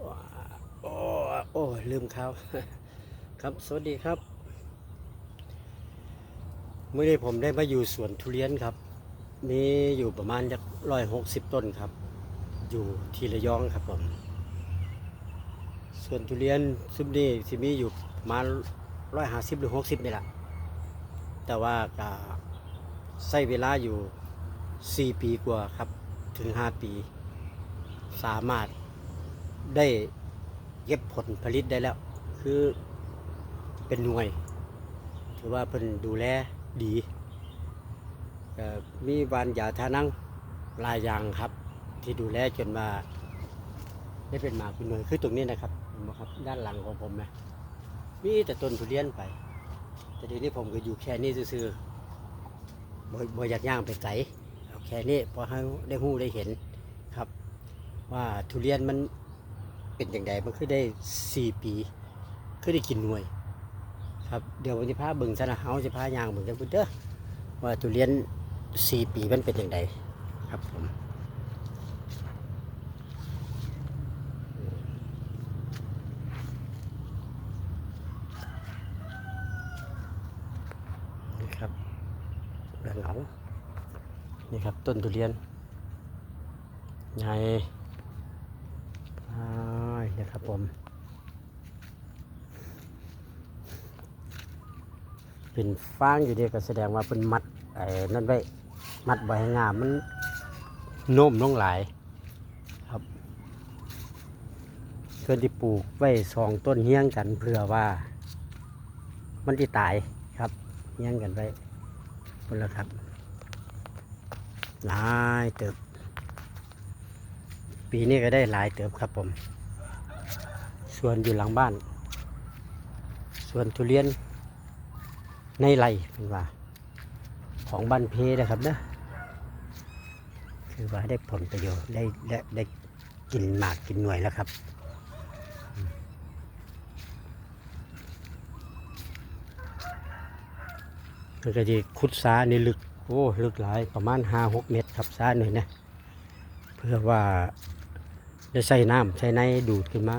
โอ้โอ้ลืมเขาครับสวัสดีครับเมื่อนี้ผมได้มาอยู่สวนทุเรียนครับ มีอยู่ประมาณร้อยหกสิบต้นครับ อยู่ที่ระยองครับผมสวนทุเรียนซุมนี้ที่มีอยู่ประมาณร้อยห้าสิบหรือหกสิบนี่แหละแต่ว่าก็ใช้เวลาอยู่สี่ปีกว่าครับ ถึงห้าปี สามารถ ได้เก็บผลผลิตได้แล้ว คือเป็นหน่วย ถือว่าเป็นดูแลดีมีบานยาทานังลายยางครับ ที่ดูแลจนมา ได้เป็นหมากเป็นหน่วยคือตรงนี้นะครับเห็นไหมครับ ด้านหลังของผมนะมีแต่ต้นทุเรียนไป แต่ทีนี้ผมก็อยู่แค่นี้ซื่อๆบ่บ่อยากย่างไปไกลเอาแค่นี้พอให้ได้หู้ได้เห็นครับ ว่าทุเรียนมัน เป็นอย่างไรมันคือได้สี่ปีคือได้กินหน่วย ครับเดี๋ยววันนี้พาเบิ่งซะนะเฮาจะพายางเบิ่งจังพุ่นเด้อว่าทุเรียนสี่ปีมันเป็นอย่างไรครับผมนี่ครับด้านหลังนี่ครับต้นทุเรียนใหญ่ ครับผม เป็นฟางอยู่เดียวก็แสดงว่าเป็นมัดไอ้นั่นไว้ มัดให้งามมันโน้มลงหลายครับเพื่อนที่ปลูกไว้สองต้นเฮี้ยงกันเพื่อว่า มันที่ตายครับเฮี้ยงกันไว้คนละครับหลายเติบ ปีนี้ก็ได้หลายเติบครับผม ส่วนอยู่หลังบ้านส่วนทุเรียนในไรเป็นว่า ของบ้านเพนะครับเนะคือว่าได้ผลประโยชน์ได้ได้ได้กินหมากกินหน่วยแล้วครับมันก็จะขุดซาในลึกโอ้ลึกหลายประมาณห้าหกเมตรครับซาหน่อยนะ เพื่อว่าได้ใส่น้ำใส่ในดูดขึ้นมา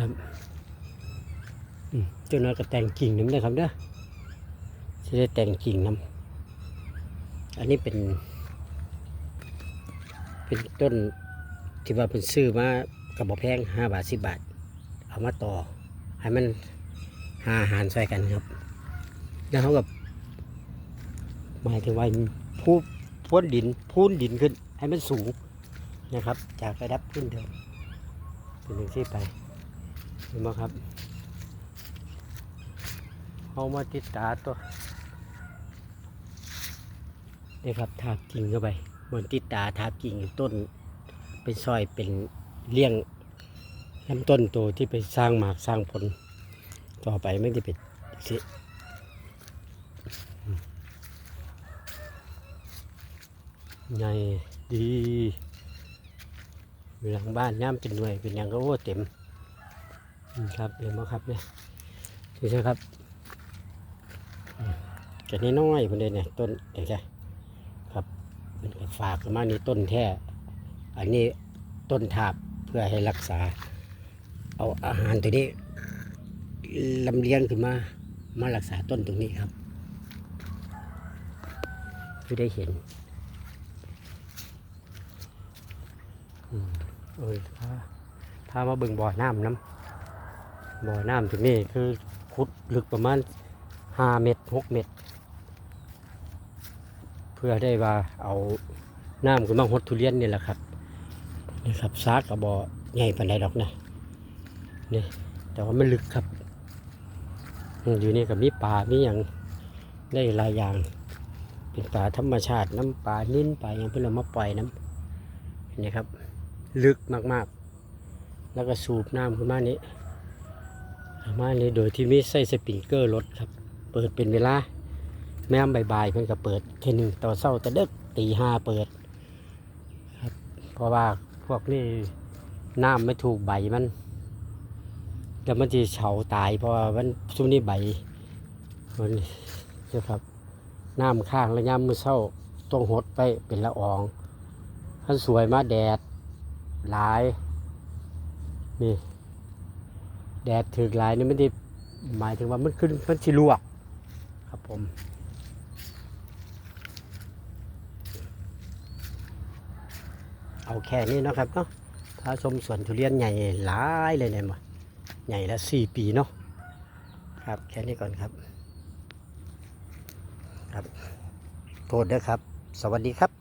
ครับอืมเจ้าน้อยก็แต่งกิ่งน้ำนะครับเด้อจะได้แต่งกิ่งน้ำอันนี้เป็น เป็นต้นที่ว่าเป็นซื้อมากระบอกแพงห้าบาทสิบบาท เอามาต่อ ให้มันหาอาหารใส่กันครับ แล้วเขากับหมายถึงว่าพูพ้นดินพูนดินขึ้นให้มันสูงนะครับ จากระดับขึ้นเดิมเป็นอย่งที่ไป เห็นไหมครับเอามาติดตาตัวนี่ครับทาบกิ่งเข้าไปบนติดตาทาบกิ่งต้น เป็นซอยเป็นเลี้ยงลำต้นตัวที่ไปสร้างหมากสร้างผล ต่อไปไม่ได้เป็นสิใหญ่ดีอยู่หลังบ้านย่ามเป็นหน่วยเป็นอย่างก็โอ้เต็ม ครับเห็นไหมครับเนี่ยดูสิครับแค่นี้น้อยคนเดียเนี่ยต้นเด็กครับมันฝากมานี่ต้นแท้อันนี้ต้นทาบเพื่อให้รักษา เอาอาหารตัวนี้ลำเลียงขึ้นมามารักษาต้นตรงนี้ครับคือได้เห็นอืมเอ้ยพาพามาเบิ่งบ่อน้ำน้ำ บ่อน้ำตรงนี้คือขุดลึกประมาณห้าเม็ดหกเม็ดเพื่อได้ว่าเอาน้ำขึ้นมาหดทุเรียนนี่แหละครับนี่ครับซากกระบอใหญ่ปานใดดอกนะนี่แต่ว่ามันลึกครับ อยู่นี่ก็มีปลามีอย่างได้หลายอย่าง เป็นปลาธรรมชาติน้ำปลานิ่นปลาอย่างเพื่อนเอามาปล่อยน้ำนี่ครับ ลึกมากๆ แล้วก็สูบน้ำขึ้นมานี้ ประมาณนี้โดยที่ไม่ใส่สปริงเกอร์รถครับ เปิดเป็นเวลา แม่มบ่ายๆเพิ่นก็เปิดแค่หนึ่งต่อเศร้าแต่เด็กตีห้าเปิดครับเพราะว่าพวกนี้น้ำไม่ถูกใบมันเดี๋ยวมันจะเฉาตายเพราะว่ามันช่วงนี้ใบมันนะครับน้ำข้างแล้วย่ำมือเศร้าต้องหดไปเป็นละอองท่านสวยมาแดดหลายนี่ แดดถึกหลายนี่ไม่ได้หมายถึงว่ามันขึ้นมันสิลวกครับผมเอาแค่นี้นะครับเนาะถ้าชมสวนทุเรียนใหญ่หลายเลยเนี่ยมาใหญ่ละสี่ปีเนาะครับแค่นี้ก่อนครับ ครับ โทษด้วยครับ สวัสดีครับ